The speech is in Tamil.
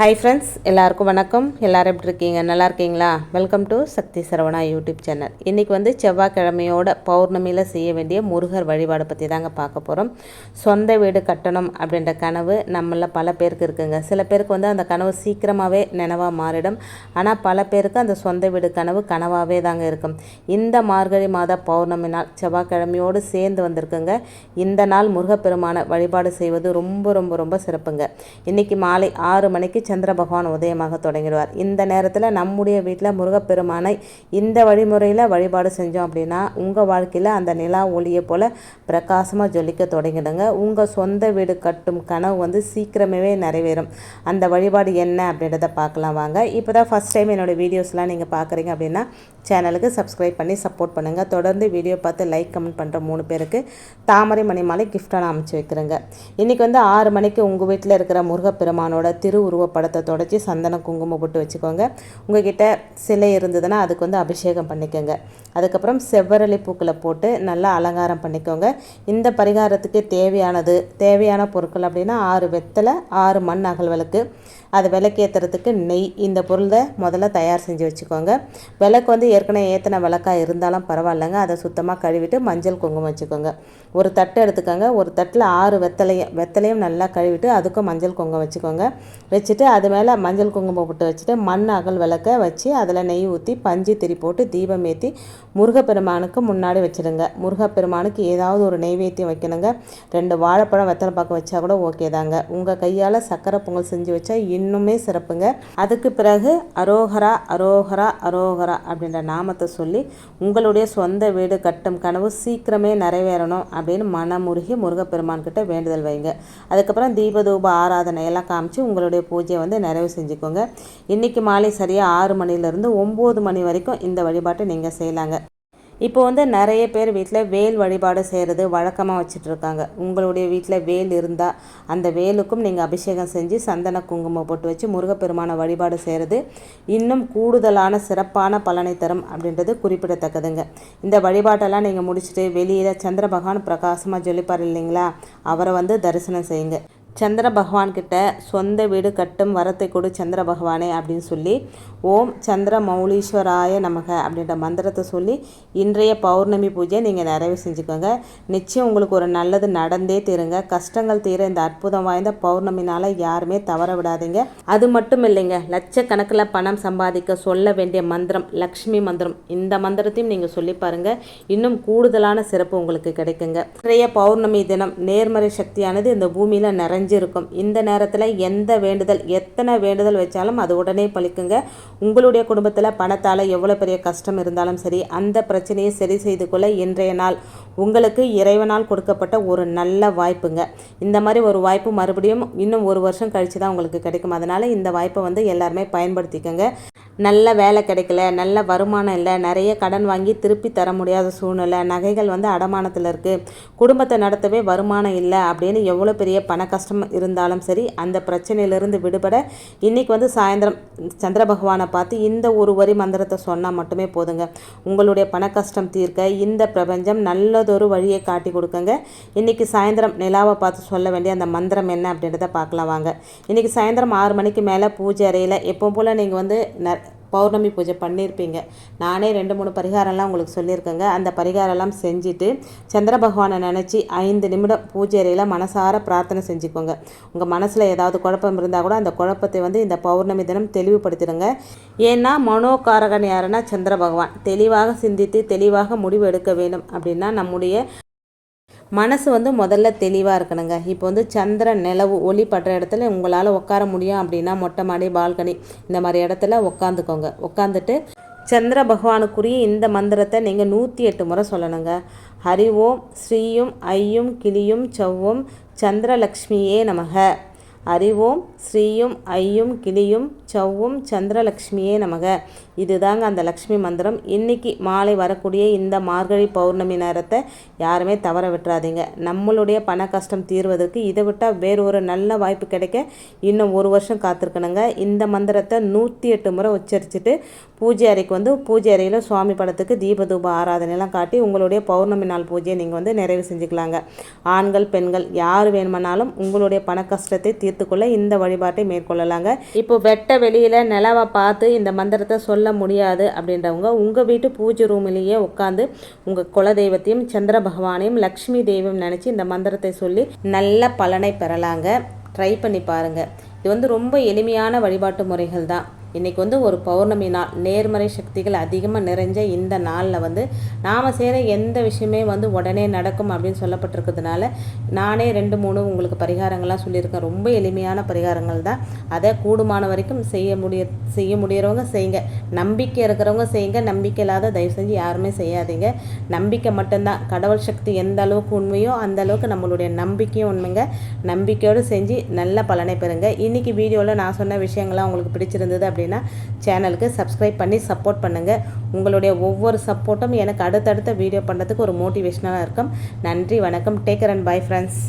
ஹாய் ஃப்ரெண்ட்ஸ் எல்லாருக்கும் வணக்கம். எல்லாரும் எப்படி இருக்கீங்க? நல்லா இருக்கீங்களா? Welcome to Sakthi Saravana YouTube channel. இன்றைக்கி வந்து செவ்வாய்க்கிழமையோட பௌர்ணமியில் செய்ய வேண்டிய முருகர் வழிபாடு பற்றி தாங்க பார்க்க போகிறோம் சொந்த வீடு கட்டணும் அப்படின்ற கனவு நம்மள பல பேருக்கு இருக்குங்க. சில பேருக்கு வந்து அந்த கனவு சீக்கிரமாகவே நினைவாக மாறிடும். ஆனால் பல பேருக்கு அந்த சொந்த வீடு கனவு கனவாகவே தாங்க இருக்கும். இந்த மார்கழி மாத பௌர்ணமி நாள் செவ்வாய்க்கிழமையோடு சேர்ந்து வந்திருக்குங்க. இந்த நாள் முருகப்பெருமான வழிபாடு செய்வது ரொம்ப ரொம்ப ரொம்ப சிறப்புங்க. இன்றைக்கி மாலை ஆறு மணிக்கு சந்திர பகவான் உதயமாக தொடங்கிடுவார். இந்த நேரத்தில் நம்முடைய வீட்டில் முருகப்பெருமானை இந்த வழிமுறையில் வழிபாடு செஞ்சோம் அப்படின்னா உங்கள் வாழ்க்கையில் அந்த நிலா ஒளியை போல் பிரகாசமாக ஜொலிக்க தொடங்கிடுங்க. உங்கள் சொந்த வீடு கட்டும் கனவு வந்து சீக்கிரமே நிறைவேறும். அந்த வழிபாடு என்ன அப்படின்றத பார்க்கலாம் வாங்க. இப்போ தான் ஃபஸ்ட் டைம் என்னோடய வீடியோஸ்லாம் நீங்கள் பார்க்குறீங்க அப்படின்னா சேனலுக்கு சப்ஸ்கிரைப் பண்ணி சப்போர்ட் பண்ணுங்கள் தொடர்ந்து வீடியோ பார்த்து லைக் கமெண்ட் பண்ணுற மூணு பேருக்கு தாமரை மணி மாலை கிஃப்டாக நான் அமைச்சு வைக்கிறேங்க. இன்றைக்கி வந்து ஆறு மணிக்கு உங்கள் வீட்டில் இருக்கிற முருகப்பெருமானோட திருவுருவ படத்தை தொடச்சி சந்தனம் குங்குமம் போட்டு வச்சுக்கோங்க. உங்ககிட்ட சிலை இருந்ததுன்னா அதுக்கு வந்து அபிஷேகம் பண்ணிக்கோங்க. அதுக்கப்புறம் செவ்வரளி பூக்களை போட்டு நல்லா அலங்காரம் பண்ணிக்கோங்க. இந்த பரிகாரத்துக்கு தேவையானது தேவையான பொருட்கள் அப்படின்னா ஆறு வெத்தலை ஆறு மண் அகல் விளக்கு அது விளக்கேற்றுறதுக்கு நெய் இந்த பொருளை முதல்ல தயார் செஞ்சு வச்சுக்கோங்க. விளக்கு வந்து ஏற்கனவே ஏற்றின விளக்காக இருந்தாலும் பரவாயில்லைங்க. அதை சுத்தமாக கழுவிட்டு மஞ்சள் குங்குமம் வச்சுக்கோங்க. ஒரு தட்டு எடுத்துக்கோங்க. ஒரு தட்டில் ஆறு வெத்தலையும் வெத்தலையும் நல்லா கழுவிட்டு அதுக்கும் மஞ்சள் குங்குமம் வச்சுக்கோங்க. வச்சுட்டு அது மேலே மஞ்சள் குங்குமம் போட்டு வச்சுட்டு மண் அகல் விளக்க வச்சு அதில் நெய் ஊற்றி பஞ்சு திரி போட்டு தீபம் ஏற்றி முருகப்பெருமானுக்கு முன்னாடி வச்சுடுங்க. முருகப்பெருமானுக்கு ஏதாவது ஒரு நெய்வேத்தியம் வைக்கணுங்க. ரெண்டு வாழைப்பழம் வெத்தலை பாக்கு வச்சா கூட ஓகே தாங்க. உங்கள் கையால் சக்கரை பொங்கல் செஞ்சு வச்சா இன்னுமே சிறப்புங்க. அதுக்கு பிறகு அரோகரா அரோகரா அரோகரா அப்படின்ற நாமத்தை சொல்லி உங்களுடைய சொந்த வீடு கட்டும் கனவு சீக்கிரமே நிறைவேறணும் அப்படின்னு மனமுருகி முருகப்பெருமான் கிட்ட வேண்டுதல் வைங்க. அதுக்கப்புறம் தீபதூப ஆராதனை எல்லாம் காமிச்சு உங்களுடைய பூஜையை வந்து நிறைவு செஞ்சுக்கோங்க. இன்றைக்கி மாலை சரியாக ஆறு மணிலேருந்து ஒம்பது மணி வரைக்கும் இந்த வழிபாட்டை நீங்கள் செய்யலாங்க. இப்போ வந்து நிறைய பேர் வீட்டில் வேல் வழிபாடு செய்கிறது வழக்கமாக வச்சுட்ருக்காங்க. உங்களுடைய வீட்டில் வேல் இருந்தால் அந்த வேலுக்கும் நீங்கள் அபிஷேகம் செஞ்சு சந்தன குங்குமம் போட்டு வச்சு முருகப்பெருமான வழிபாடு செய்கிறது இன்னும் கூடுதலான சிறப்பான பலனை தரும் அப்படின்றது குறிப்பிடத்தக்கதுங்க. இந்த வழிபாட்டெல்லாம் நீங்கள் முடிச்சுட்டு வெளியில் சந்திர பகவான் பிரகாசமாக ஜொலிப்பார் இல்லைங்களா? அவரை வந்து தரிசனம் செய்யுங்க. சந்திர பகவான்கிட்ட சொந்த வீடு கட்டும் வரத்தை கொடு சந்திர பகவானே அப்படின்னு சொல்லி ஓம் சந்திர மௌலீஸ்வராய நமக அப்படின்ற மந்திரத்தை சொல்லி இன்றைய பௌர்ணமி பூஜை நீங்கள் நிறைவு செஞ்சுக்கோங்க. நிச்சயம் உங்களுக்கு ஒரு நல்லது நடந்தே தீருங்க. கஷ்டங்கள் தீர இந்த அற்புதம் வாய்ந்த பௌர்ணமினால் யாருமே தவற விடாதீங்க. அது மட்டும் இல்லைங்க லட்சக்கணக்கில் பணம் சம்பாதிக்க சொல்ல வேண்டிய மந்திரம் லக்ஷ்மி மந்திரம் இந்த மந்திரத்தையும் நீங்கள் சொல்லி பாருங்கள் இன்னும் கூடுதலான சிறப்பு உங்களுக்கு கிடைக்குங்க. இன்றைய பௌர்ணமி தினம் நேர்மறை சக்தியானது இந்த பூமியில் நிறைஞ்சு நிறைஞ்சிருக்கும் இந்த நேரத்தில் எந்த வேண்டுதல் எத்தனை வேண்டுதல் வச்சாலும் அது உடனே பழிக்குங்க. உங்களுடைய குடும்பத்தில் பணத்தால் எவ்வளோ பெரிய கஷ்டம் இருந்தாலும் சரி அந்த பிரச்சனையை சரி செய்து கொள்ள இன்றைய நாள் உங்களுக்கு இறைவனால் கொடுக்கப்பட்ட ஒரு நல்ல வாய்ப்புங்க. இந்த மாதிரி ஒரு வாய்ப்பு மறுபடியும் இன்னும் ஒரு வருஷம் கழித்து தான் உங்களுக்கு கிடைக்கும். அதனால் இந்த வாய்ப்பை வந்து எல்லாருமே பயன்படுத்திக்கோங்க. நல்ல வேலை கிடைக்கல நல்ல வருமானம் இல்லை நிறைய கடன் வாங்கி திருப்பி தர முடியாத சூழ்நிலை நகைகள் வந்து அடமானத்தில் இருக்குது குடும்பத்தை நடத்தவே வருமானம் இல்லை அப்படின்னு எவ்வளோ பெரிய பண கஷ்டம் இருந்தாலும் சரி அந்த பிரச்சனையிலிருந்து விடுபட இன்றைக்கி வந்து சாயந்தரம் சந்திர பகவானை பார்த்து இந்த ஒரு வரி மந்திரத்தை சொன்னால் மட்டுமே போதுங்க. உங்களுடைய பண கஷ்டம் தீர்க்க இந்த பிரபஞ்சம் நல்லதொரு வழியை காட்டி கொடுக்குங்க. இன்றைக்கி சாயந்தரம் நிலாவை பார்த்து சொல்ல வேண்டிய அந்த மந்திரம் என்ன அப்படின்றத பார்க்கலாம் வாங்க. இன்றைக்கி சாயந்தரம் ஆறு மணிக்கு மேலே பூஜை அறையில் எப்போ போல் நீங்கள் வந்து ந பௌர்ணமி பூஜை பண்ணியிருப்பீங்க. நானே ரெண்டு மூணு பரிகாரம்லாம் உங்களுக்கு சொல்லியிருக்கேங்க. அந்த பரிகாரம்லாம் செஞ்சுட்டு சந்திர பகவானை நினச்சி ஐந்து நிமிடம் பூஜை அறையில் மனசார பிரார்த்தனை செஞ்சுக்கோங்க. உங்கள் மனசில் ஏதாவது குழப்பம் இருந்தால் கூட அந்த குழப்பத்தை வந்து இந்த பௌர்ணமி தினம் தெளிவுபடுத்திடுங்க. ஏன்னா மனோகாரகன் யாருன்னா சந்திர பகவான். தெளிவாக சிந்தித்து தெளிவாக முடிவு எடுக்க வேண்டும் அப்படின்னா நம்முடைய மனசு வந்து முதல்ல தெளிவாக இருக்கணுங்க. இப்போ வந்து சந்திரன் நிலவு ஒளி படுற இடத்துல உங்களால் உட்கார முடியும் அப்படின்னா மொட்டை மாடி பால்கனி இந்த மாதிரி இடத்துல உட்காந்துக்கோங்க. உட்காந்துட்டு சந்திர பகவானுக்குரிய இந்த மந்திரத்தை நீங்கள் நூற்றி எட்டு முறை சொல்லணுங்க. ஹரி ஓம் ஸ்ரீயும் ஐயும் கிளியும் சவ்வும் சந்திரலக்ஷ்மியே நமக. அறிவோம் ஸ்ரீயும் ஐயும் கிளியும் சவ்வும் சந்திரலக்ஷ்மியே நமக. இதுதாங்க அந்த லக்ஷ்மி மந்திரம். இன்னைக்கு மாலை வரக்கூடிய இந்த மார்கழி பௌர்ணமி நேரத்தை யாருமே தவற விட்டுறாதீங்க. நம்மளுடைய பண கஷ்டம் தீர்வதற்கு இதை விட்டால் வேறு ஒரு நல்ல வாய்ப்பு கிடைக்க இன்னும் ஒரு வருஷம் காத்திருக்கணுங்க. இந்த மந்திரத்தை நூற்றி எட்டு முறை உச்சரிச்சுட்டு பூஜை அறைக்கு வந்து பூஜை அறையில் சுவாமி படத்துக்கு தீபதூப ஆராதனைலாம் காட்டி உங்களுடைய பௌர்ணமி நாள் பூஜையை நீங்கள் வந்து நிறைவு செஞ்சுக்கலாங்க. ஆண்கள் பெண்கள் யார் வேணுமானாலும் உங்களுடைய பண கஷ்டத்தை தீர்த்துக்கொள்ள இந்த வழிபாட்டை மேற்கொள்ளலாங்க. இப்போ வெட்ட வெளியில் நிலவை பார்த்து இந்த மந்திரத்தை சொல்ல முடியாது அப்படின்றவங்க உங்கள் வீட்டு பூஜை ரூமிலேயே உட்காந்து உங்கள் குலதெய்வத்தையும் சந்திர பகவானையும் லக்ஷ்மி தெய்வம் நினச்சி இந்த மந்திரத்தை சொல்லி நல்ல பலனை பெறலாங்க. ட்ரை பண்ணி பாருங்கள் இது வந்து ரொம்ப எளிமையான வழிபாட்டு முறைகள் தான். இன்றைக்கி வந்து ஒரு பௌர்ணமி நாள். நேர்மறை சக்திகள் அதிகமாக நிறைஞ்ச இந்த நாளில் வந்து நாம் செய்கிற எந்த விஷயமே வந்து உடனே நடக்கும் அப்படின்னு சொல்லப்பட்டிருக்கிறதுனால நானே ரெண்டு மூணு உங்களுக்கு பரிகாரங்கள்லாம் சொல்லியிருக்கேன். ரொம்ப எளிமையான பரிகாரங்கள் தான். அதை கூடுமான வரைக்கும் செய்ய முடிய செய்ய முடியறவங்க செய்யுங்க நம்பிக்கை இருக்கிறவங்க செய்யுங்க நம்பிக்கை இல்லாத தயவு செஞ்சு யாருமே செய்யாதீங்க. நம்பிக்கை மட்டும்தான். கடவுள் சக்தி எந்த அளவுக்கு உண்மையோ அந்த அளவுக்கு நம்மளுடைய நம்பிக்கையும் உண்மைங்க. நம்பிக்கையோடு செஞ்சு நல்ல பலனை பெறுங்க. இன்றைக்கி வீடியோவில் நான் சொன்ன விஷயங்கள்லாம் உங்களுக்கு பிடிச்சிருந்தது அப்படின்னா சேனலுக்கு சப்ஸ்கிரைப் பண்ணி சப்போர்ட் பண்ணுங்கள் உங்களுடைய ஒவ்வொரு சப்போர்ட்டும் எனக்கு அடுத்தடுத்த வீடியோ பண்ணுறதுக்கு ஒரு மோட்டிவேஷனாக இருக்கும். நன்றி வணக்கம். Taker and bye friends